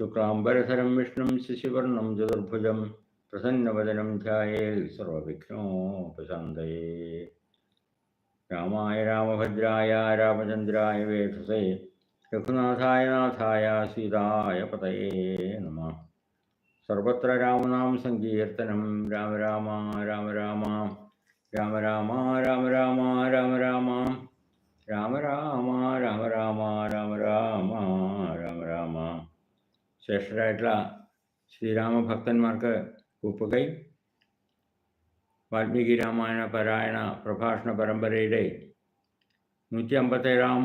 ശുക്ലാംബരധരം വിഷ്ണും ശശിവർണം ചതുർഭുജം പ്രസന്നവദനം ധ്യായേൽ സർവവിഘ്നോപശാന്തയേ രാമായ രാമഭദ്രായ രാമചന്ദ്രായ വേഷസേ രഘുനാഥായ നാഥായ സീതായ പതയേ നമ സർവത്ര രാമനാം സങ്കീർത്തനം രാമ രാമ രാമ രാമ രാമ രാമ രാമ രാമ രാമ രാമ രാമ രാമ രാമ രാമ രാമ രാമ ശ്രേഷ്ഠരായിട്ടുള്ള ശ്രീരാമഭക്തന്മാർക്ക് കൂപ്പുകൈ. വാൽമീകി രാമായണ പാരായണ പ്രഭാഷണ പരമ്പരയുടെ നൂറ്റി അമ്പത്തേഴാം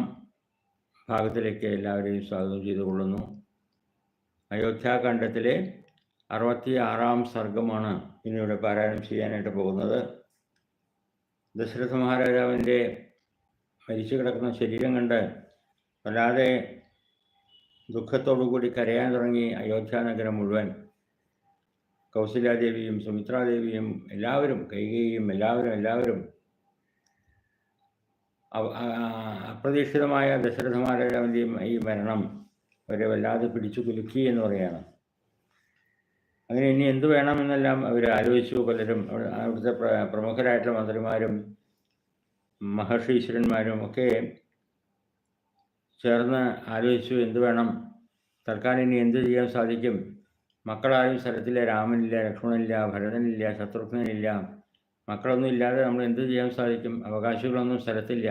ഭാഗത്തിലേക്ക് എല്ലാവരെയും സ്വാഗതം ചെയ്തുകൊള്ളുന്നു. അയോധ്യാഖണ്ഡത്തിലെ അറുപത്തി ആറാം സർഗമാണ് ഇന്നിവിടെ പാരായണം ചെയ്യാനായിട്ട് പോകുന്നത്. ദശരഥ മഹാരാജാവിന്റെ മരിച്ചു കിടക്കുന്ന ശരീരം കണ്ട് വല്ലാതെ ദുഃഖത്തോടുകൂടി കരയാൻ തുടങ്ങി അയോധ്യ നഗരം മുഴുവൻ. കൗസല്യാദേവിയും സുമിത്രാദേവിയും എല്ലാവരും കൈകേയും എല്ലാവരും എല്ലാവരും അപ്രതീക്ഷിതമായ ദശരഥ മഹാരാജാവിന്റെയും ഈ മരണം അവരെ വല്ലാതെ പിടിച്ചു കുലുക്കി എന്ന് പറയുകയാണ്. അങ്ങനെ ഇനി എന്ത് വേണമെന്നെല്ലാം അവർ ആലോചിച്ചു. പലരും അവിടുത്തെ പ്രമുഖരായിട്ടുള്ള മന്ത്രിമാരും മഹർഷീശ്വരന്മാരും ഒക്കെ ചേർന്ന് ആലോചിച്ചു എന്തു വേണം? തൽക്കാലം ഇനി എന്ത് ചെയ്യാൻ സാധിക്കും? മക്കളാരും സ്ഥലത്തില്ല രാമനില്ല ലക്ഷ്മണനില്ല ഭരതനില്ല ശത്രുഘ്നനില്ല. മക്കളൊന്നും ഇല്ലാതെ നമ്മൾ എന്ത് ചെയ്യാൻ സാധിക്കും? അവകാശികളൊന്നും സ്ഥലത്തില്ല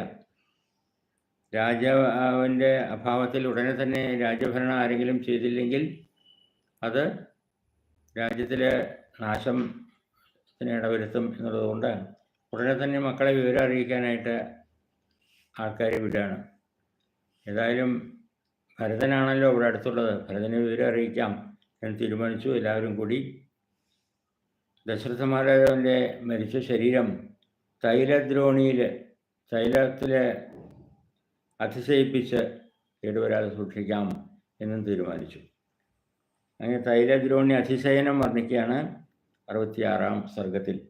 രാജാവിന്റെ അഭാവത്തിൽ ഉടനെ തന്നെ രാജ്യഭരണം ആരെങ്കിലും ചെയ്തില്ലെങ്കിൽ അത് രാജ്യത്തിലെ നാശം ഇടവരുത്തും എന്നുള്ളതുകൊണ്ട് ഉടനെ തന്നെ മക്കളെ വിവരം അറിയിക്കാനായിട്ട് ആൾക്കാരെ വിടുകയാണ്. ഏതായാലും ഭരതനാണല്ലോ ഇവിടെ അടുത്തുള്ളത്. ഭരതനെ വിവരം അറിയിക്കാം. എന്ന് തീരുമാനിച്ചു. എല്ലാവരും കൂടി ദശരഥ മഹാരാജാവിന്റെ മരിച്ച ശരീരം തൈലദ്രോണിയിൽ തൈലത്തിൽ അതിശയിപ്പിച്ച് കേടുവരാതെ സൂക്ഷിക്കാം എന്നും തീരുമാനിച്ചു. അങ്ങനെ തൈലദ്രോണി അതിശയനം വർണിക്കുകയാണ് അറുപത്തിയാറാം സർഗത്തിൽ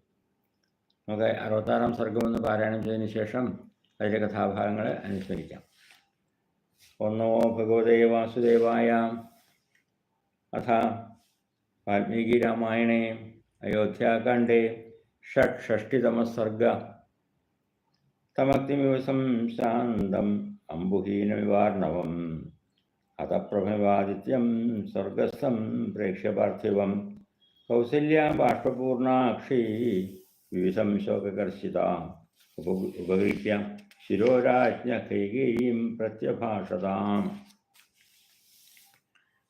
നമുക്ക് അറുപത്താറാം സർഗമെന്ന് പാരായണം ചെയ്തതിന് ശേഷം അതിലെ കഥാഭാഗങ്ങൾ അനുസ്മരിക്കാം. ഒന്നോ ഭഗവതേ വാസുദേവായ അഥ വാൽമീകി രാമായണേ അയോധ്യാകാണ്ഡേ ഷഡ്ഷഷ്ടിതമസർഗ തമഗ്നിമിവ സംശാന്തം അംബുഹീനവിവാർണവം. ഹതപ്രഭവാദിത്യം സ്വർഗസ്ഥം പ്രേക്ഷ്യ പാർത്ഥിവം. കൗസല്യാ ബാഷ്പൂർണാക്ഷി വിവിധം ശോകകർഷിത. ഉപ ഉപഗൃഹ്യ शिरोराज्ञकैकेयीं प्रत्यभाषताम्।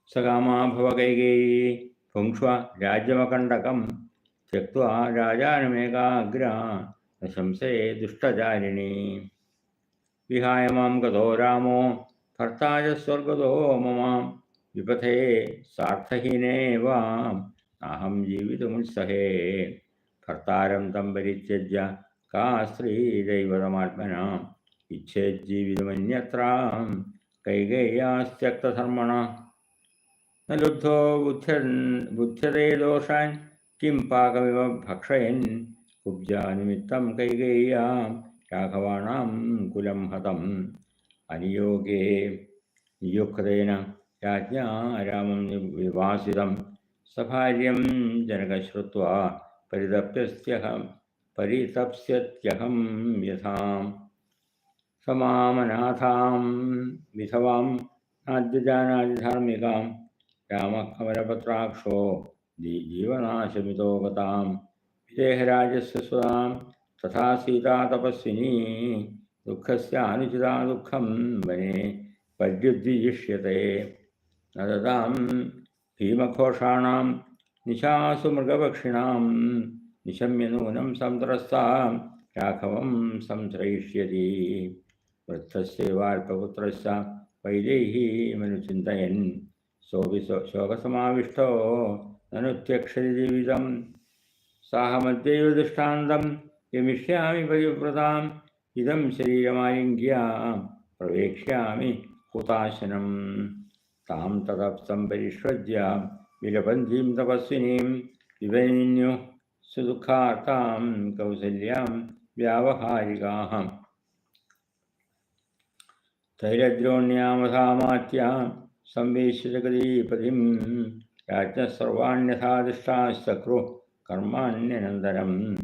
सकामा भव कैकेयी पुंक्ष्व राज्यमकण्डकं त्यक्त्वा राजानमेकाग्रा शंसे दुष्टचारिणी। विहाय माँ गतो रामो भर्ता च स्वर्गतो मम विपथे सार्थहीने वा अहं जीवितुमुत्सहे। भर्तारं तं परित्यज्य കാ സ്ത്രീദൈവതമാത്മന ഇച്ഛേജ്ജീവിതമന്യത്ര. കൈകേയാസ്ത്യക്തധർമ്മണ. നലുദ്ധോ ലുബ്ധോ ബുദ്ധ്യ ബുദ്ധ്യതേ ദോഷാൻ. കിം പാകമിവ ഭക്ഷയൻ. കുബ്ജാനിമിത്തം കൈകയ്യാം രാഘവാണാം കുലം ഹതം. അനിയോഗേ നിയുക്തേന രാജ്ഞാ രാമം വിവാസിതം. സഭാര്യം ജനകശ്രുത്വ परितप्स्यत्यहं यथां समामनाथां विधवां नाद्यजानादिधार्मिकां रामकमलपत्राक्षो जीवनाशमितो गतां विदेहराजस्य सुरां तथा सीता तपस्विनी दुःखस्य अनुचिता दुःखं वने पर्युद्विजिष्यते न ददां भीमघोषाणां निशासु मृगपक्षिणां നിശമ്യനൂനം സംതൃസ്താം രാഘവം സംശ്രയിഷ്യതി വൃദ്ധസ്യവാൽപപുത്രസ്യ വൈദേഹി മനുചിന്തയൻ ശോഭി ശോകസമാവിഷ്ടോ നനുത്യക്ഷരിജീവിതം സാഹ മധ്യയോ ദൃഷ്ടാന്തം ഗമിഷ്യാമി പരിവ്രതാം ഇതം ശരീരമായിങ്ക്യ പ്രവേക്ഷ്യാമി ഹുതാശനം താം തതപ്സം പരിഷ്വജ്യ വിലപന്തിം തപസ്വിനീം വിവനിന്യു സുദുഃഖാർത്താം കൗസല്യാം വ്യാവഹാരികാഹം. തൈരദ്രോണ്യാമധാമാത്യ സംവേശിതഗതിപതിം രാജ്ഞസർവാണ്യഥാദിഷ്ടാശ്ചക്രു കർമാണ്യനന്തരം.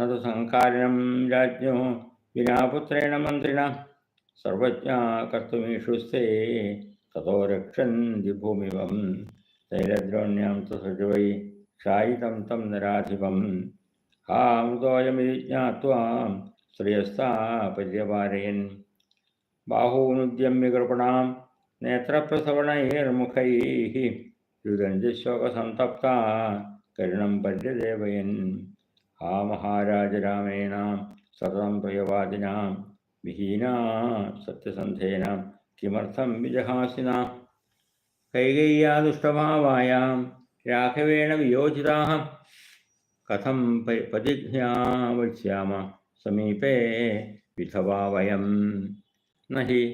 നതു സംകാരണം രാജ്ഞോ വിനാപുത്രേണ മന്ത്രിണ സർവജ്ഞ കർത്തുമീഷുസ്തേ തതോ രക്ഷന്തി ഭൂമിവം. തൈലദ്രോണ്യാം തസുജവൈ ക്ഷായിതം തം നരാധിപം ഹാമൃതോയമിതി ജ്ഞാത്വാ ശ്രേയസ്താ പര്യപാരയൻ ബാഹൂനുദ്യമ്യ കൃപണാം നേത്രപ്രസവണൈർമുഖൈ രുദഞ്ചശോകസന്തപ്ത കരുണം പര്യദേവയൻ ആ മഹാരാജരാമേണ സതതം പ്രിയവാദിനാം വിഹീനാ സത്യസന്ധേന കിമർത്ഥം വിജഹാസിന കൈകയ്യാ राघवेण वियोजिता। कथम पतिज्ञावश्याम समीपे विधवा वयं। न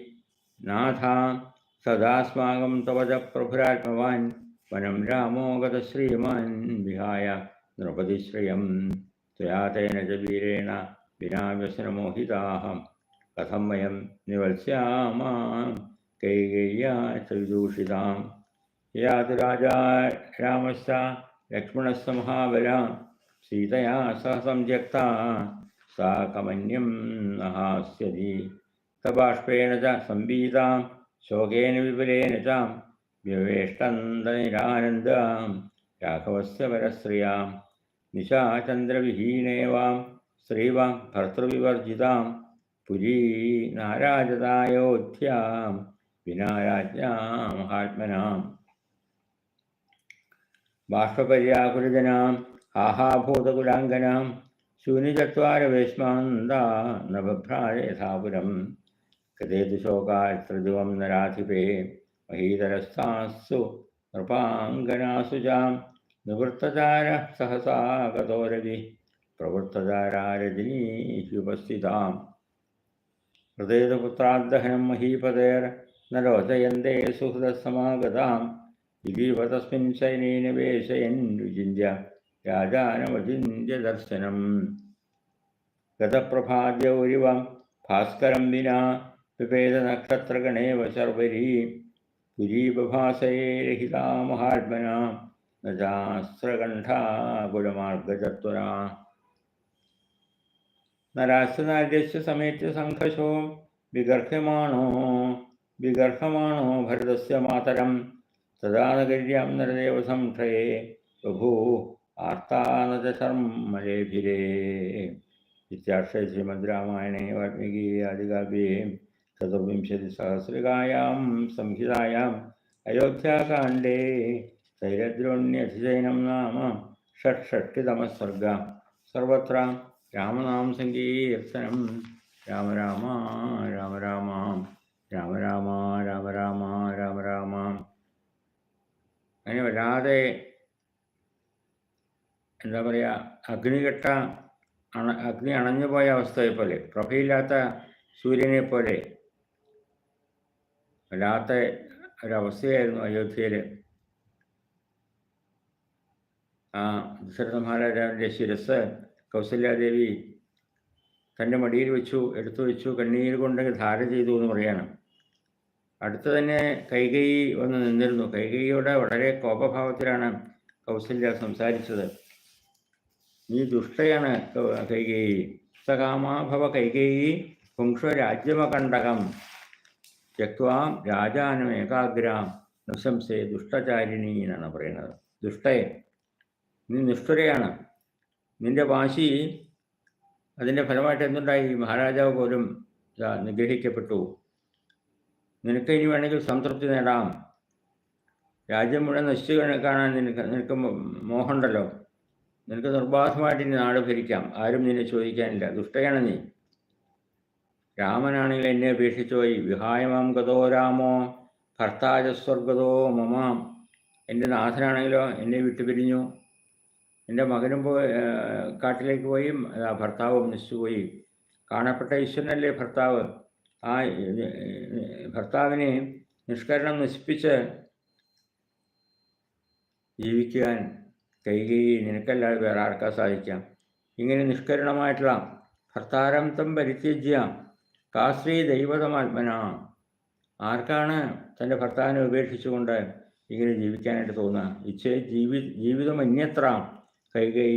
नाथा सदास्माकं तव च प्रभुरात्मवान् वनं रामो गतश्रीमान् विहाय नृपतिश्रियं त्वया तेन च वीरेण विना व्यसनमोहिताः कथं वयं निवत्स्याम, कैकेय्या च विदूषिताम् या तु राजा रामश्च लक्ष्मणश्च महाबला। सीतया सह संत्यक्ता सा कमन्यं न हास्यति तबाष्पेण च संवीतां, शोकेन विपुलेन च व्यवेष्टन्दनिरानन्दां। राघवस्य परश्रियाँ निशाचन्द्रविहीनेवां श्रीवां भर्तृविवर्जितां। पुरी नाराजतायोध्यां विना राज्ञा महात्मनाम् ബാഷ്പര്യാകുലജനാം ആഹാഭൂതകുലാങ്കനാം ശൂന്യചത്വാര വേശ്മാന്താ നവഭ്രായഥാപുരം കഥേതുശോകായത്ര നരാധിപേ മഹീതരസ്ഥാസ്സു നൃപാങ്കനാസു നിവൃത്തചാര സഹസാ കഥോരവി പ്രവൃത്തചാരാരജനീഹ്യുപസ്ഥിതാം മഹീപതേർ നരോചയന്തേ സുഹൃദസമാഗതാം. ദിഗീവ തസ്മിൻ ശയനേന വേശയൻ വിചിന്യ രാജാനമചിന്യ ദർശനം ഗതപ്രഭാദ്യൗരിവ ഭാസ്കരം വിനാ വിഭേദ നക്ഷത്രഗണേവ ശർവരി പുരീപഭാസയേ രഹിതാ മഹാത്മന നജാസ്ത്രകണ്ഠാകുലമാർഗചത്വന നരാശനാര്യസ്യ സമേത്യ സംഘശോ വിഗർഹ്യമാണോ വിഗർഹമാണോ ഭരതസ്യ മാതരം. विगर्हमाणो भरतस्य मातरं तदा नगर्यां नरदेव संशये बभूः आर्तानदशर्मलेभिरे इत्यार्षे श्रीमद् रामायणे वाल्मीकीये आदिकाव्ये चतुर्विंशतिसहस्रिकायां संहितायाम् अयोध्याकाण्डे तैरद्रोण्यधिशयनं नाम षट्षष्टितमः सर्गः सर्वत्र രാമനാം സങ്കീർത്തനം രാമ രാമ രാമ രാമ രാമ രാമ രാമ രാമ രാമ രാമ അങ്ങനെ വരാതെ എന്താ പറയുക അഗ്നികെട്ട അണ അഗ്നി അണഞ്ഞു പോയ അവസ്ഥയെ പോലെ പ്രഭയില്ലാത്ത സൂര്യനെ പോലെ വല്ലാത്ത ഒരവസ്ഥയായിരുന്നു അയോധ്യയിൽ ആ ദശരഥ മഹാരാജാവിന്റെ ശിരസ് കൗസല്യാദേവി തന്റെ മടിയിൽ വെച്ചു എടുത്തു വെച്ചു കണ്ണീർ കൊണ്ട് ധാര ചെയ്തു എന്ന് പറയാണ്. അടുത്ത് തന്നെ കൈകൈ വന്ന് നിന്നിരുന്നു. കൈകൈയോട് വളരെ കോപഭാവത്തിലാണ് കൗസല്യ സംസാരിച്ചത്. നീ ദുഷ്ടയാണ് കൈകൈ. സകാമാഭവ കൈകൈ പുംഷ രാജ്യമകണ്ടകം. ത്യക്വാം രാജാനം ഏകാഗ്രാം. നൃശംസേ ദുഷ്ടചാരിണി എന്നാണ് പറയുന്നത്. ദുഷ്ടയെ നീ നിഷ്ഠുരയാണ്. നിന്റെ വാശി അതിന്റെ ഫലമായിട്ട് എന്തുണ്ടായി? മഹാരാജാവ് പോലും നിഗ്രഹിക്കപ്പെട്ടു. നിനക്ക് ഇനി വേണമെങ്കിൽ സംതൃപ്തി നേടാം. രാജ്യം മുഴുവൻ നശിച്ചു കാണാൻ നിനക്ക് നിനക്ക് മോഹമുണ്ടല്ലോ. നിനക്ക് നിർബാധമായിട്ട് ഇനി നാട് ഭരിക്കാം. ആരും നിന്നെ ചോദിക്കാനില്ല. ദുഷ്ടയാണ് നീ. രാമനാണെങ്കിൽ എന്നെ അപേക്ഷിച്ചു പോയി. വിഹായമാം ഗതോ രാമോ ഭർത്താജസ്വർഗതോ മമാം. എന്റെ നാഥനാണെങ്കിലോ എന്നെ വിട്ടുപിരിഞ്ഞു. എന്റെ മകനും പോയി കാട്ടിലേക്ക് പോയി. ഭർത്താവും നശിച്ചുപോയി കാണപ്പെട്ട ഈശ്വരനല്ലേ ഭർത്താവ്? ആ ഭർത്താവിനെ നിഷ്കരണം നശിപ്പിച്ച് ജീവിക്കാൻ കൈകൈ നിനക്കല്ലാതെ വേറെ ആർക്കാ സാധിക്കാം? ഇങ്ങനെ നിഷ്കരണമായിട്ടുള്ള ഭർത്താരംഭം പരിത്യജ്യ. കാശ്രീ ദൈവതമാത്മന. ആർക്കാണ് തന്റെ ഭർത്താവിനെ ഉപേക്ഷിച്ചുകൊണ്ട് ഇങ്ങനെ ജീവിക്കാനായിട്ട് തോന്നുക? ഇച്ഛേ ജീവി ജീവിതം അന്യത്ര കൈകൈ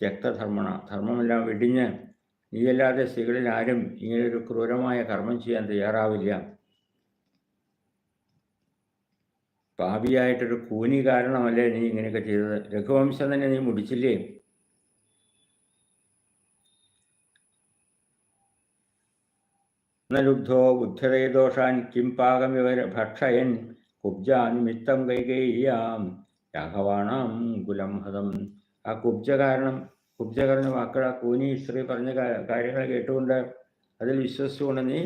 രക്തധർമ്മണ. ധർമ്മമെല്ലാം വെടിഞ്ഞ് നീയല്ലാതെ സ്ത്രീകളിൽ ആരും ഇങ്ങനൊരു ക്രൂരമായ കർമ്മം ചെയ്യാൻ തയ്യാറാവില്ല. പാപിയായിട്ടൊരു കൂനി കാരണമല്ലേ നീ ഇങ്ങനെയൊക്കെ ചെയ്തത്? രഘുവംശം തന്നെ നീ മുടിച്ചില്ലേ? നലുബ്ധോ ബുദ്ധതയദോഷാൻ കിം പാകം ഇവർ ഭക്ഷയൻ കുബ്ജാനിമിത്തം കൈകേയ്യാം രാഘവാണാം കുലം ഹതം. ആ കുബ്ജ കാരണം കുബ്ജ പറഞ്ഞ വാക്കൾ ആ കൂനി സ്ത്രീ പറഞ്ഞ കാര്യങ്ങൾ കേട്ടുകൊണ്ട് അതിൽ വിശ്വസിച്ചുകൊണ്ട് നീ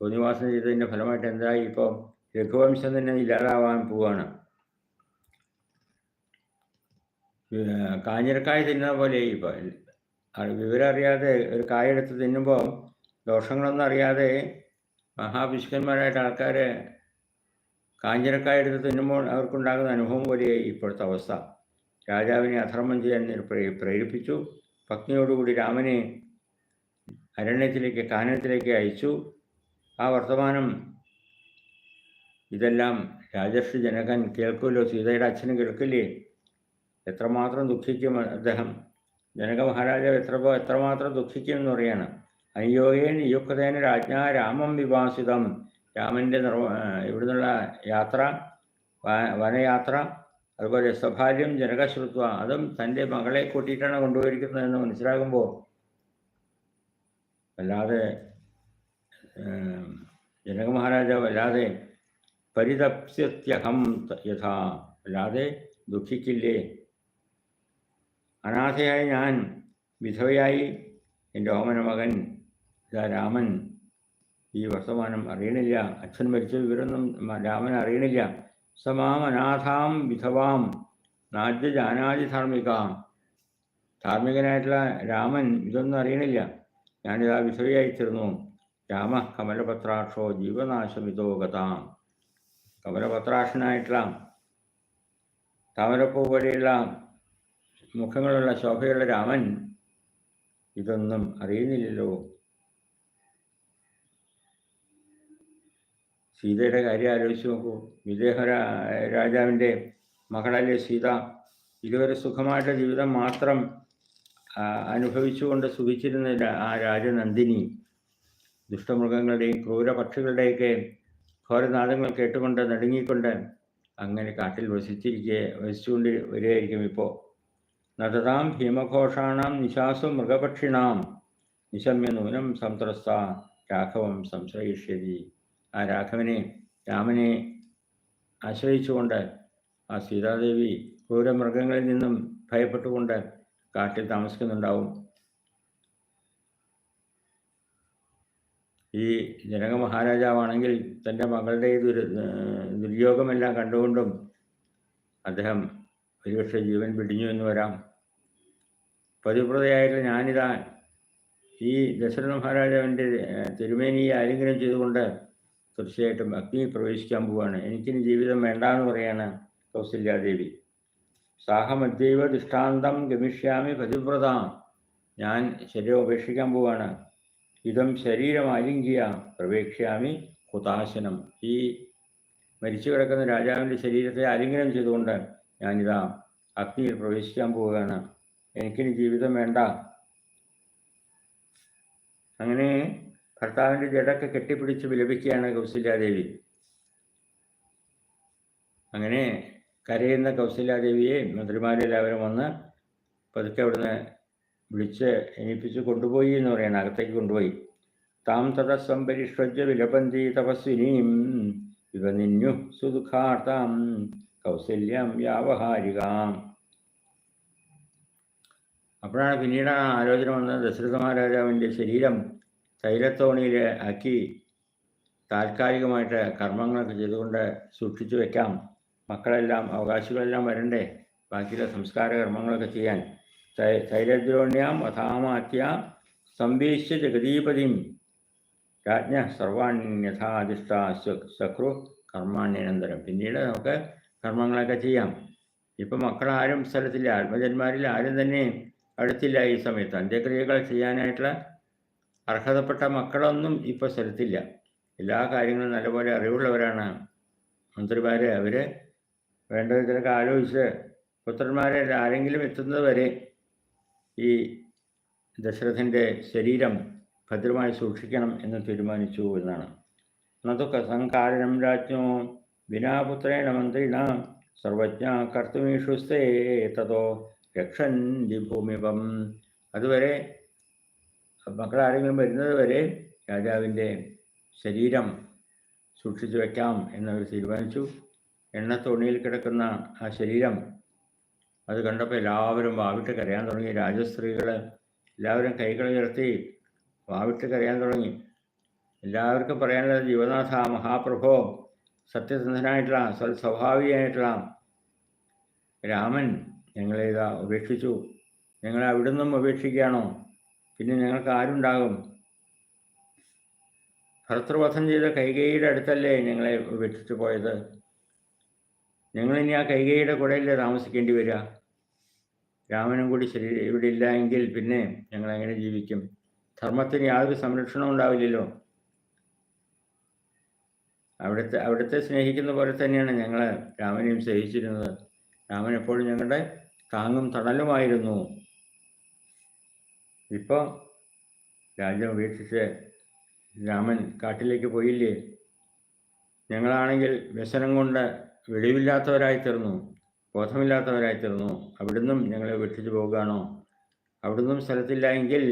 തോന്നിവാസന ചെയ്തതിന്റെ ഫലമായിട്ട് എന്തായി? ഇപ്പോൾ രഘുവംശം തന്നെ ഇല്ലാതാവാൻ പോവാണ്. കാഞ്ഞിരക്കായ തിന്നുന്ന പോലെ ഇപ്പോൾ വിവരം അറിയാതെ ഒരു കായ എടുത്ത് തിന്നുമ്പോൾ ദോഷങ്ങളൊന്നും അറിയാതെ മഹാപിശുക്കന്മാരായിട്ട് ആൾക്കാർ കാഞ്ഞിരക്കായ എടുത്ത് തിന്നുമ്പോൾ അവർക്കുണ്ടാകുന്ന അനുഭവം പോലെയായി ഇപ്പോഴത്തെ അവസ്ഥ. രാജാവിനെ അധർമ്മം ചെയ്യാൻ പ്രേരിപ്പിച്ചു. പത്നിയോടുകൂടി രാമനെ അരണ്യത്തിലേക്ക് കാനനത്തിലേക്ക് അയച്ചു. ആ വർത്തമാനം ഇതെല്ലാം രാജർഷി ജനകൻ കേൾക്കുമല്ലോ? സീതയുടെ അച്ഛന് കേൾക്കില്ലേ? എത്രമാത്രം ദുഃഖിക്കും അദ്ദേഹം? ജനക മഹാരാജാവ് എത്ര എത്രമാത്രം ദുഃഖിക്കും എന്ന് പറയാണ്. അയ്യോയേൻ യുക്തേന രാജ്ഞ രാമം വിവാസിതം രാമന്റെ നിർവ ഇവിടുന്നുള്ള യാത്ര വനയാത്ര അതുപോലെ സ്വഭാര്യം ജനകശ്രുത്വ അതും തന്റെ മകളെ കൂട്ടിയിട്ടാണ് കൊണ്ടുപോയിരിക്കുന്നതെന്ന് മനസ്സിലാകുമ്പോൾ അല്ലാതെ ജനക മഹാരാജാവ് അല്ലാതെ പരിതപ്സ്യത്യഹം യഥാ അല്ലാതെ ദുഃഖിക്കില്ലേ? അനാഥയായി ഞാൻ വിധവയായി എന്റെ ഓമന മകൻ ഇതാ രാമൻ. ഈ വർത്തമാനം അറിയണില്ല. അച്ഛൻ മരിച്ച വിവരമൊന്നും രാമൻ അറിയണില്ല. സമാം അനാഥാം വിധവാം നാദ്യ ജാനാതി ധാർമ്മികാം ധാർമ്മികനായിട്ടുള്ള രാമൻ ഇതൊന്നും അറിയണില്ല. ഞാനിതാ വിധവയായിത്തീർന്നു. രാമ കമലപത്രാക്ഷോ ജീവനാശമിതോ ഗതാം. കമലപത്രാക്ഷനായിട്ടുള്ള താമരപ്പൂ പോലെയുള്ള മുഖങ്ങളുള്ള ശോഭയുള്ള രാമൻ ഇതൊന്നും അറിയുന്നില്ലല്ലോ. സീതയുടെ കാര്യം ആലോചിച്ച് നോക്കൂ. വിദേഹ രാജാവിന്റെ മകളല്ലേ സീത? ഇതുവരെ സുഖമായിട്ട് ജീവിതം മാത്രം അനുഭവിച്ചുകൊണ്ട് സുഖിച്ചിരുന്ന ആ രാജനന്ദിനി ദുഷ്ടമൃഗങ്ങളുടെയും ക്രൂരപക്ഷികളുടെയൊക്കെ ഘോരനാദങ്ങൾ കേട്ടുകൊണ്ട് നടുങ്ങിക്കൊണ്ട് അങ്ങനെ കാട്ടിൽ വസിച്ചിരിക്കെ വസിച്ചുകൊണ്ട് വരികയായിരിക്കും ഇപ്പോൾ. നടതാം ഭീമഘോഷാണാം നിശാസു മൃഗപക്ഷിണാം നിശമ്യ നൂനം സംത്രസ്ത രാഘവം സംശ്രയിഷ്യതി. ആ രാഘവനെ രാമനെ ആശ്രയിച്ചുകൊണ്ട് ആ സീതാദേവി ക്രൂരമൃഗങ്ങളിൽ നിന്നും ഭയപ്പെട്ടുകൊണ്ട് കാട്ടിൽ താമസിക്കുന്നുണ്ടാവും. ഈ ജനക മഹാരാജാവാണെങ്കിൽ തന്റെ മകളുടെ ദുര ദുര്യോഗമെല്ലാം കണ്ടുകൊണ്ടും അദ്ദേഹം ഒരുപക്ഷെ ജീവൻ പിടിഞ്ഞു എന്ന് വരാം. പതിവ്രതയായിട്ട് ഞാനിതാ ഈ ദശരഥ മഹാരാജാവിന്റെ തിരുമേനിയെ ആലിംഗനം ചെയ്തുകൊണ്ട് തീർച്ചയായിട്ടും അഗ്നി പ്രവേശിക്കാൻ പോവുകയാണ് എനിക്കിനി ജീവിതം വേണ്ട എന്ന് പറയാണ് കൗസല്യാദേവി. സാഹമദ്യൈവ ദൃഷ്ടാന്തം ഗമിഷ്യാമി പതിവ്രത ഞാൻ ശരീരം ഉപേക്ഷിക്കാൻ പോവുകയാണ് ഇതം ശരീരം ആലിംഗിയ പ്രവേക്ഷ്യാമി കുതാശനം. ഈ മരിച്ചു കിടക്കുന്ന രാജാവിന്റെ ശരീരത്തെ ആലിംഗനം ചെയ്തുകൊണ്ട് ഞാനിതാ അഗ്നിയിൽ പ്രവേശിക്കാൻ പോവുകയാണ്. എനിക്കിനി ജീവിതം വേണ്ട. അങ്ങനെ ഭർത്താവിന്റെ ജടൊക്കെ കെട്ടിപ്പിടിച്ച് വിലപിക്കുകയാണ് കൗസല്യാദേവി. അങ്ങനെ കരയുന്ന കൗസല്യാദേവിയെ മന്ത്രിമാരെല്ലാവരും വന്ന് പതുക്കെ അവിടുന്ന് വിളിച്ച് എണീപ്പിച്ച് കൊണ്ടുപോയി എന്ന് പറയുന്നത് അകത്തേക്ക് കൊണ്ടുപോയി. താം തടസ്സം പരിഷ്വജ്യ വിലപന്തി തപസ്വിനിയും നിന്നു സുദുഃഖാർത്താം കൗസല്യം വ്യാവഹാരികാം. അപ്പോഴാണ് പിന്നീട് ആലോചന വന്നത് ദശരഥ മഹാരാജാവിന്റെ ശരീരം തൈലത്തോണിയിൽ ആക്കി താൽക്കാലികമായിട്ട് കർമ്മങ്ങളൊക്കെ ചെയ്തുകൊണ്ട് സൂക്ഷിച്ചു വെക്കാം. മക്കളെല്ലാം അവകാശികളെല്ലാം വരണ്ടേ? ബാക്കിയുള്ള സംസ്കാര കർമ്മങ്ങളൊക്കെ ചെയ്യാൻ. തൈലദ്രോണ്യാം വധാമാത്യ സംവേശ്യ ജഗദീപതിയും രാജ്ഞ സർവാണ്യഥാധിഷ്ഠ ശക്രു കർമാണ്യനന്തരം. പിന്നീട് നമുക്ക് കർമ്മങ്ങളൊക്കെ ചെയ്യാം. ഇപ്പം മക്കളാരും സ്ഥലത്തില്ല. ആത്മജന്മാരിൽ ആരും തന്നെ അടുത്തില്ല ഈ സമയത്ത്. അന്ത്യക്രിയകൾ ചെയ്യാനായിട്ടുള്ള അർഹതപ്പെട്ട മക്കളൊന്നും ഇപ്പോൾ സ്ഥലത്തില്ല. എല്ലാ കാര്യങ്ങളും നല്ലപോലെ അറിവുള്ളവരാണ്. മന്ത്രിമാർ അവർ വേണ്ട വിധത്തിലൊക്കെ ആലോചിച്ച് പുത്രന്മാരെ ആരെങ്കിലും എത്തുന്നത് വരെ ഈ ദശരഥന്റെ ശരീരം ഭദ്രമായി സൂക്ഷിക്കണം എന്ന് തീരുമാനിച്ചു എന്നാണ്. നതുക സംകാരണം രാജ്ഞോ വിനാപുത്രേണ മന്ത്രിണ സർവജ്ഞ കർത്തുമീഷുസ്തേ തതോ രക്ഷന്തി ഭൂമിപം. അതുവരെ മക്കളാരെങ്കിലും വരുന്നത് വരെ രാജാവിന്റെ ശരീരം സൂക്ഷിച്ചു വയ്ക്കാം എന്നവർ തീരുമാനിച്ചു. എണ്ണത്തോണിയിൽ കിടക്കുന്ന ആ ശരീരം അത് കണ്ടപ്പോൾ എല്ലാവരും വാവിട്ട് കരയാൻ തുടങ്ങി. രാജസ്ത്രീകൾ എല്ലാവരും കൈകൾ ഉയർത്തി വാവിട്ട് കരയാൻ തുടങ്ങി. എല്ലാവർക്കും പറയാനുള്ളത് ജീവനാഥ മഹാപ്രഭോ സത്യസന്ധനായിട്ടുള്ള സൽ സ്വഭാവിയായിട്ടുള്ള രാമൻ ഞങ്ങളെ ഇതാ ഉപേക്ഷിച്ചു. ഞങ്ങളെ അവിടുന്നും ഉപേക്ഷിക്കുകയാണോ? പിന്നെ ഞങ്ങൾക്ക് ആരുണ്ടാകും? ഭർത്തൃവധം ചെയ്ത കൈകൈയുടെ അടുത്തല്ലേ ഞങ്ങളെ വെട്ടിച്ചു പോയത്? ഞങ്ങളിനി ആ കൈകൈയുടെ കൂടെയല്ലേ താമസിക്കേണ്ടി വരിക? രാമനും കൂടി ശരി ഇവിടെ ഇല്ല എങ്കിൽ പിന്നെ ഞങ്ങൾ എങ്ങനെ ജീവിക്കും? ധർമ്മത്തിന് യാതൊരു സംരക്ഷണവും ഉണ്ടാവില്ലല്ലോ. അവിടുത്തെ അവിടുത്തെ സ്നേഹിക്കുന്ന പോലെ തന്നെയാണ് ഞങ്ങൾ രാമനെയും സ്നേഹിച്ചിരുന്നത്. രാമൻ എപ്പോഴും ഞങ്ങളുടെ താങ്ങും തണലുമായിരുന്നു. ഇപ്പോൾ രാജ്യം ഉപേക്ഷിച്ച് രാമൻ കാട്ടിലേക്ക് പോയില്ലേ? ഞങ്ങളാണെങ്കിൽ വ്യസനം കൊണ്ട് വെളിവില്ലാത്തവരായി തീർന്നു ബോധമില്ലാത്തവരായി തീർന്നു അവിടുന്നും ഞങ്ങളെ ഉപേക്ഷിച്ച് പോകുകയാണോ അവിടുന്നും സ്ഥലത്തില്ല എങ്കിൽ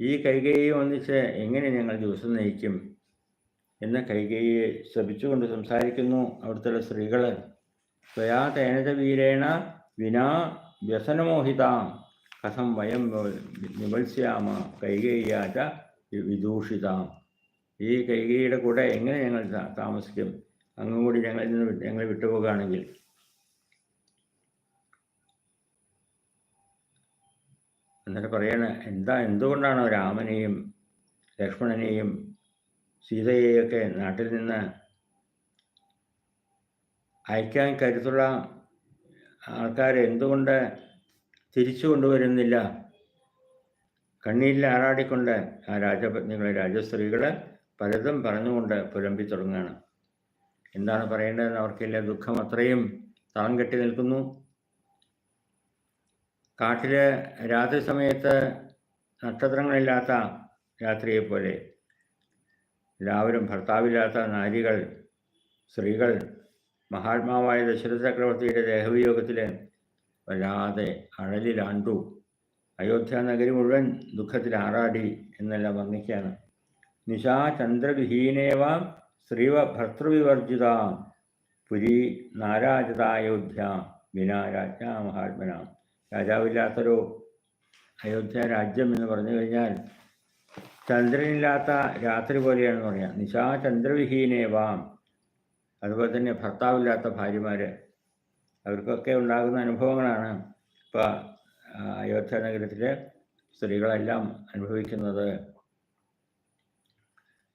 ഈ കൈകൈയെ ഒന്നിച്ച് എങ്ങനെ ഞങ്ങൾ ദിവസം നയിക്കും? എന്ന കൈകൈയെ ശ്രമിച്ചുകൊണ്ട് സംസാരിക്കുന്നു അവിടുത്തെ സ്ത്രീകൾ സ്വയാ തേനത വീരേണ വിനാ വ്യസനമോഹിത. കഥം വയം നിമത്സ്യാമ കൈകേയാച്ച വിദൂഷിതാം ഈ കൈകേയുടെ കൂടെ എങ്ങനെ ഞങ്ങൾ താമസിക്കും? അങ്ങും കൂടി ഞങ്ങളിൽ നിന്ന് ഞങ്ങൾ വിട്ടുപോകുകയാണെങ്കിൽ. എന്നിട്ട് പറയണ എന്താ എന്തുകൊണ്ടാണ് രാമനെയും ലക്ഷ്മണനെയും സീതയെയൊക്കെ നാട്ടിൽ നിന്ന് അയക്കാൻ കരുത്തുള്ള ആൾക്കാരെ എന്തുകൊണ്ട് തിരിച്ചു കൊണ്ടുവരുന്നില്ല. കണ്ണീരിൽ ആറാടിക്കൊണ്ട് ആ രാജപത്നികളെ രാജസ്ത്രീകളെ പലതും പറഞ്ഞുകൊണ്ട് പുലമ്പി തുടങ്ങുകയാണ് എന്താണ് പറയേണ്ടതെന്ന് അവർക്കില്ല. ദുഃഖം അത്രയും തളം കെട്ടി നിൽക്കുന്നു. കാട്ടിൽ രാത്രി സമയത്ത് നക്ഷത്രങ്ങളില്ലാത്ത രാത്രിയെ പോലെ എല്ലാവരും ഭർത്താവില്ലാത്ത നാരികൾ സ്ത്രീകൾ മഹാത്മാവായ ദശരഥ ചക്രവർത്തിയുടെ ദേഹവിയോഗത്തിൽ വല്ലാതെ അഴലിലാണ്ടു. അയോധ്യ നഗരി മുഴുവൻ ദുഃഖത്തിൽ ആറാടി എന്നെല്ലാം വർണിക്കുകയാണ് നിശാ ചന്ദ്രവിഹീനേവ ശ്രീവ ഭർത്തൃവിവർജിത പുരി നാരാജതായോധ്യ വിനാ രാജ മഹാത്മന. രാജാവില്ലാത്തൊരു അയോധ്യ രാജ്യം എന്ന് പറഞ്ഞു കഴിഞ്ഞാൽ ചന്ദ്രനില്ലാത്ത രാത്രി പോലെയാണെന്ന് പറയാം. നിശാ ചന്ദ്രവിഹീനേവാം. അതുപോലെ തന്നെ ഭർത്താവില്ലാത്ത ഭാര്യമാർ അവർക്കൊക്കെ ഉണ്ടാകുന്ന അനുഭവങ്ങളാണ്. ഇപ്പോൾ അയോധ്യ നഗരത്തിലെ സ്ത്രീകളെല്ലാം അനുഭവിക്കുന്നത്.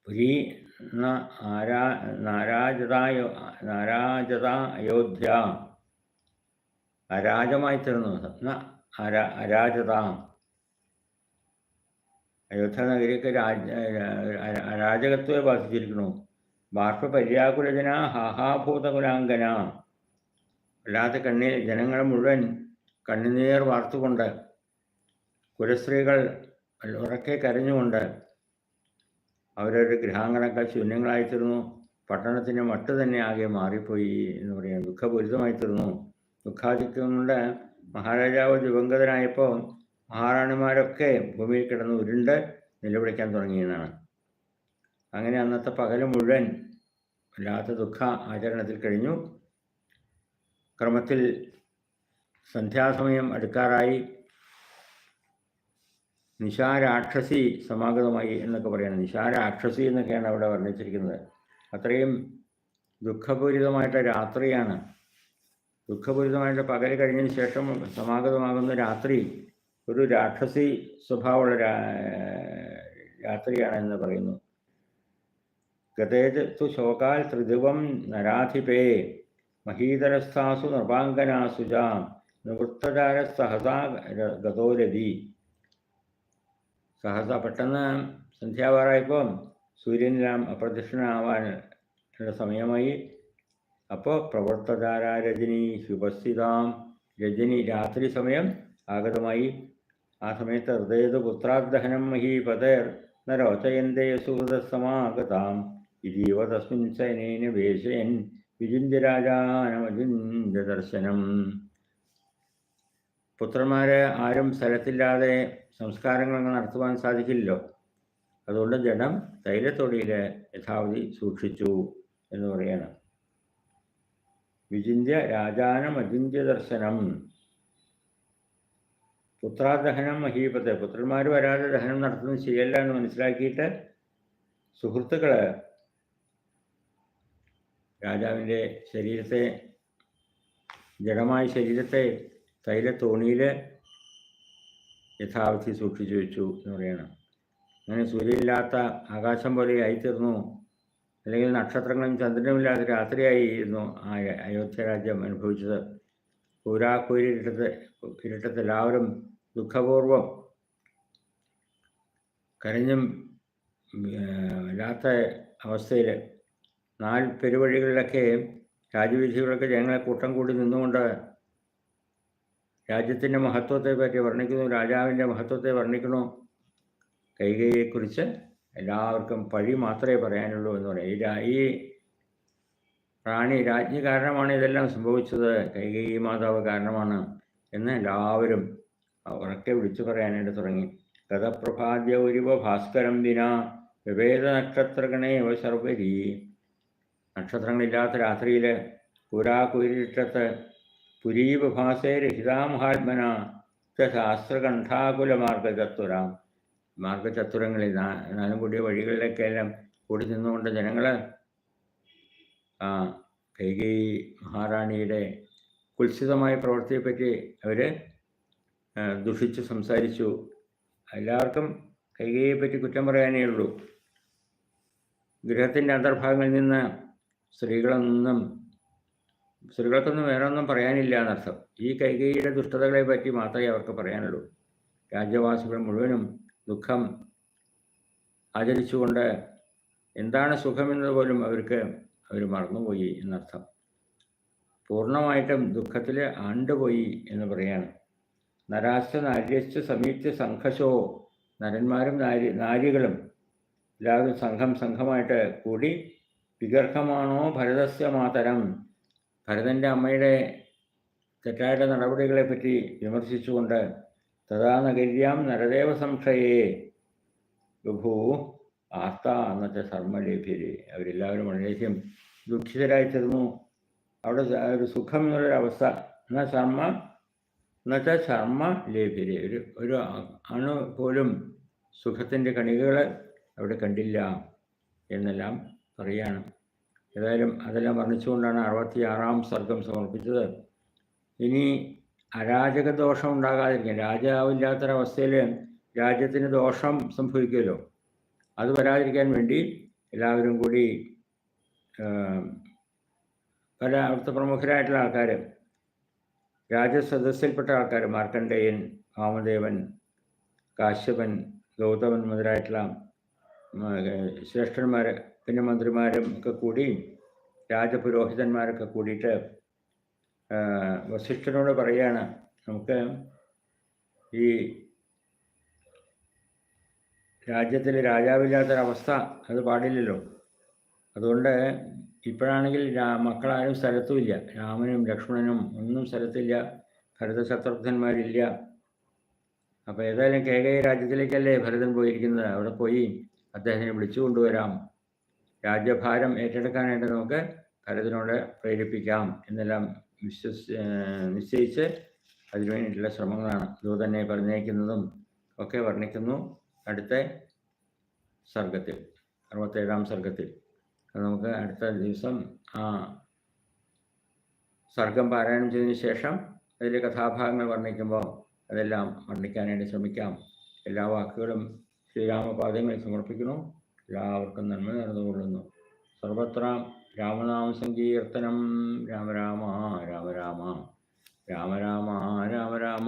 പുരി നാരാ നാരാജതായോ നാരാജത അയോധ്യ. അരാജമായി തീർന്നു. അരാജത. അയോധ്യ നഗരിക്ക് രാജ അരാജകത്വത്തെ ബാധിച്ചിരിക്കുന്നു. ബാഷ്പ പര്യാകുലജന ഹാഹാഭൂതകുലാങ്കന അല്ലാത്ത കണ്ണീർ ജനങ്ങളെ മുഴുവൻ കണ്ണുനീർ വാർത്തുകൊണ്ട് കുലസ്ത്രീകൾ ഉറക്കെ കരഞ്ഞുകൊണ്ട് അവരവരുടെ ഗൃഹാങ്കണങ്ങൾ ശൂന്യങ്ങളായിത്തീർന്നു. പട്ടണത്തിന്റെ മട്ട് തന്നെ ആകെ മാറിപ്പോയി എന്ന് പറയാം. ദുഃഖപൂരിതമായിത്തീർന്നു. കൊണ്ട് മഹാരാജാവ് ദിവംഗതനായപ്പോൾ മഹാറാണിമാരൊക്കെ ഭൂമിയിൽ കിടന്ന് ഉരുണ്ട് നിലവിളിക്കാൻ തുടങ്ങിയെന്നാണ് അങ്ങനെ അന്നത്തെ പകൽ മുഴുവൻ വല്ലാത്ത ദുഃഖ ആചരണത്തിൽ കഴിഞ്ഞു. ക്രമത്തിൽ സന്ധ്യാസമയം അടുക്കാറായി നിശാരാക്ഷസി സമാഗതമായി എന്നൊക്കെ പറയുന്നത് നിശാരാക്ഷസി എന്നൊക്കെയാണ് അവിടെ വർണിച്ചിരിക്കുന്നത്. അത്രയും ദുഃഖപൂരിതമായിട്ട് രാത്രിയാണ്. ദുഃഖപൂരിതമായിട്ട് പകൽ കഴിഞ്ഞതിന് ശേഷം സമാഗതമാകുന്ന രാത്രി ഒരു രാക്ഷസി സ്വഭാവമുള്ള രാത്രിയാണ് എന്ന് പറയുന്നു. ഗതേജ് തു ശോകാൽ ത്രിദിവം നരാധിപേ മഹീതരസ്ഥാസു നൃപാങ്കനാസു നിവൃത്തചാര സഹസാ ഗതോരതി സഹസ പെട്ടെന്ന് സന്ധ്യാവാറായപ്പം സൂര്യനെല്ലാം അപ്രദക്ഷിണാവാൻ സമയമായി. അപ്പോൾ പ്രവർത്തചാര രജനി ഉപസ്ഥിതാം രജനി രാത്രി സമയം ആഗതമായി. ആ സമയത്ത് ഹൃദയത് പുത്രാദ്ദഹനം മഹീപതേർ നരോചയന്തേ സുഹൃതസമാഗതാം ഇതീവ തസ്മിൻ സൈനേന വേശയൻ. വിചിന്യരാജാനമചിന്യ ദർശനം പുത്രന്മാരെ ആരും സ്ഥലത്തില്ലാതെ സംസ്കാരങ്ങൾ നടത്തുവാൻ സാധിക്കില്ലല്ലോ. അതുകൊണ്ട് ജഡം തൈലത്തൊടിയിൽ യഥാവധി സൂക്ഷിച്ചു എന്ന് പറയണം. വിചിന്യ രാജാനം ദർശനം പുത്രാദഹനം മഹീപത്തെ. പുത്രന്മാർ വരാതെ ദഹനം നടത്തുന്നത് ശരിയല്ല എന്ന് മനസ്സിലാക്കിയിട്ട് സുഹൃത്തുക്കൾ രാജാവിന്റെ ശരീരത്തെ ജഡമായ ശരീരത്തെ തൈലത്തോണിയിൽ യഥാവധി സൂക്ഷിച്ചു വെച്ചു എന്ന് പറയണം. അങ്ങനെ സൂര്യനില്ലാത്ത ആകാശം പോലെ ആയിത്തീർന്നു. അല്ലെങ്കിൽ നക്ഷത്രങ്ങളും ചന്ദ്രനുമില്ലാത്ത രാത്രിയായിരുന്നു ആ അയോധ്യ രാജ്യം അനുഭവിച്ചത്. കൂരാക്കൂരിട്ടത്ത് ഇരുട്ടത്ത് എല്ലാവരും ദുഃഖപൂർവം കരഞ്ഞും വല്ലാത്ത അവസ്ഥയിൽ നാല് പെരുവഴികളിലൊക്കെ രാജവീശികളൊക്കെ ജനങ്ങളെ കൂട്ടം കൂടി നിന്നുകൊണ്ട് രാജ്യത്തിന്റെ മഹത്വത്തെ പറ്റി വർണിക്കുന്നു രാജാവിന്റെ മഹത്വത്തെ വർണിക്കുന്നു. കൈകയെക്കുറിച്ച് എല്ലാവർക്കും പഴി മാത്രമേ പറയാനുള്ളൂ എന്ന് പറയാം. ഈ രാ- ഈ റാണി രാജ്ഞി കാരണമാണ് ഇതെല്ലാം സംഭവിച്ചത്. കൈകൈ മാതാവ് കാരണമാണ് എന്ന് എല്ലാവരും ഉറക്കെ വിളിച്ചു പറയാനായിട്ട് തുടങ്ങി. ഗതപ്രഭാദ്യ ഒരുവ ഭാസ്കരം ദിന വിവേദ നക്ഷത്രഗണേവ സർവരി നക്ഷത്രങ്ങളില്ലാത്ത രാത്രിയിൽ പുരാ കുരിട്ടത്ത് പുരീപഭാസേ രഹിതാമഹാത്മന ശാസ്ത്രകണ്ഠാകുല മാർഗചത്തുരാം മാർഗചത്തുരങ്ങളിൽ നാ- നാലും കൂടിയ വഴികളിലൊക്കെ എല്ലാം കൂടി നിന്നുകൊണ്ട് ജനങ്ങൾ ആ കൈകേയി മഹാറാണിയുടെ കുത്സിതമായ പ്രവൃത്തിയെപ്പറ്റി അവർ ദുഷിച്ച് സംസാരിച്ചു. എല്ലാവർക്കും കൈകയെപ്പറ്റി പറ്റി കുറ്റം പറയാനേ ഉള്ളൂ. ഗൃഹത്തിന്റെ അന്തർഭാഗങ്ങളിൽ നിന്ന് സ്ത്രീകളൊന്നും സ്ത്രീകൾക്കൊന്നും വേറെ ഒന്നും പറയാനില്ല എന്നർത്ഥം ഈ കൈകൈയുടെ ദുഷ്ടതകളെ പറ്റി മാത്രമേ അവർക്ക് പറയാനുള്ളൂ. രാജ്യവാസികൾ മുഴുവനും ദുഃഖം ആചരിച്ചുകൊണ്ട് എന്താണ് സുഖമെന്നത് പോലും അവർക്ക് അവർ മറന്നുപോയി എന്നർത്ഥം. പൂർണമായിട്ടും ദുഃഖത്തിൽ ആണ്ടുപോയി എന്ന് പറയാണ്. നരാശ നാര്യശ്ച സമീപ്യ സംഘശോ നരന്മാരും നാരി നാരികളും എല്ലാവരും സംഘം സംഘമായിട്ട് കൂടി വിഗർഹമാണോ ഭരതസ്യ മാതരം? ഭരതന്റെ അമ്മയുടെ തെറ്റായ നടപടികളെ പറ്റി വിമർശിച്ചുകൊണ്ട് തഥാ നഗര്യാം നരദേവ സംശയേ വിഭൂ ആർത്ത എന്നത്തെ സർമ്മലേഭ്യര് അവരെല്ലാവരും വളരെയധികം ദുഃഖിതരായി തീർന്നു. അവിടെ ഒരു സുഖം എന്നുള്ളൊരവസ്ഥ എന്നാൽ ശർമ്മ? എന്നുവെച്ചാൽ ശർമ്മ ലേഭ്യര് ഒരു ഒരു അണു പോലും സുഖത്തിന്റെ കണികകൾ അവിടെ കണ്ടില്ല എന്നെല്ലാം പറയാണ് ഏതായാലും അതെല്ലാം വർണിച്ചുകൊണ്ടാണ് അറുപത്തി ആറാം സർഗം സമർപ്പിച്ചത്. ഇനി അരാജക ദോഷം ഉണ്ടാകാതിരിക്കാൻ രാജാവില്ലാത്തൊരവസ്ഥയിൽ രാജ്യത്തിന് ദോഷം സംഭവിക്കുമല്ലോ. അത് വരാതിരിക്കാൻ വേണ്ടി എല്ലാവരും കൂടി പല അവിടുത്തെ പ്രമുഖരായിട്ടുള്ള ആൾക്കാർ രാജസദസ്സിൽപ്പെട്ട ആൾക്കാർ മാർക്കണ്ഡേയൻ വാമദേവൻ കാശ്യപൻ ഗൗതമൻ മുതലായിട്ടുള്ള ശ്രേഷ്ഠന്മാർ പിന്നെ മന്ത്രിമാരും ഒക്കെ കൂടി രാജപുരോഹിതന്മാരൊക്കെ കൂടിയിട്ട് വസിഷ്ഠനോട് പറയാണ് നമുക്ക് ഈ രാജ്യത്തിൽ രാജാവില്ലാത്തൊരവസ്ഥ അത് പാടില്ലല്ലോ. അതുകൊണ്ട് ഇപ്പോഴാണെങ്കിൽ മക്കളാരും സ്ഥലത്തുമില്ല. രാമനും ലക്ഷ്മണനും ഒന്നും സ്ഥലത്തില്ല. ഭരതശത്രുഘ്നന്മാരില്ല. അപ്പോൾ ഏതായാലും കേകയ രാജ്യത്തിലേക്കല്ലേ ഭരതൻ പോയിരിക്കുന്നത്? അവിടെ പോയി അദ്ദേഹത്തിനെ വിളിച്ചു കൊണ്ടുവരാം. രാജ്യഭാരം ഏറ്റെടുക്കാനായിട്ട് നമുക്ക് ഭരതനോട് പ്രേരിപ്പിക്കാം എന്നെല്ലാം വിശ്വസി നിശ്ചയിച്ച് അതിനു വേണ്ടിയിട്ടുള്ള ശ്രമങ്ങളാണ്. ദൂതനെ പറഞ്ഞേക്കുന്നതും ഒക്കെ വർണിക്കുന്നു. അടുത്ത സർഗത്തിൽ അറുപത്തേഴാം സർഗത്തിൽ. നമുക്ക് അടുത്ത ദിവസം ആ സർഗം പാരായണം ചെയ്തതിന് ശേഷം അതിലെ കഥാഭാഗങ്ങൾ വർണിക്കുമ്പോൾ അതെല്ലാം വർണിക്കാനായിട്ട് ശ്രമിക്കാം. എല്ലാ വാക്കുകളും ശ്രീരാമപാദങ്ങളിൽ സമർപ്പിക്കുന്നു. എല്ലാവർക്കും നന്മ നടന്നുകൊള്ളുന്നു സർവത്ര രാമനാമ സങ്കീർത്തനം രാമ രാമ രാമ രാമ. രാമ രാമ രാമ രാമ.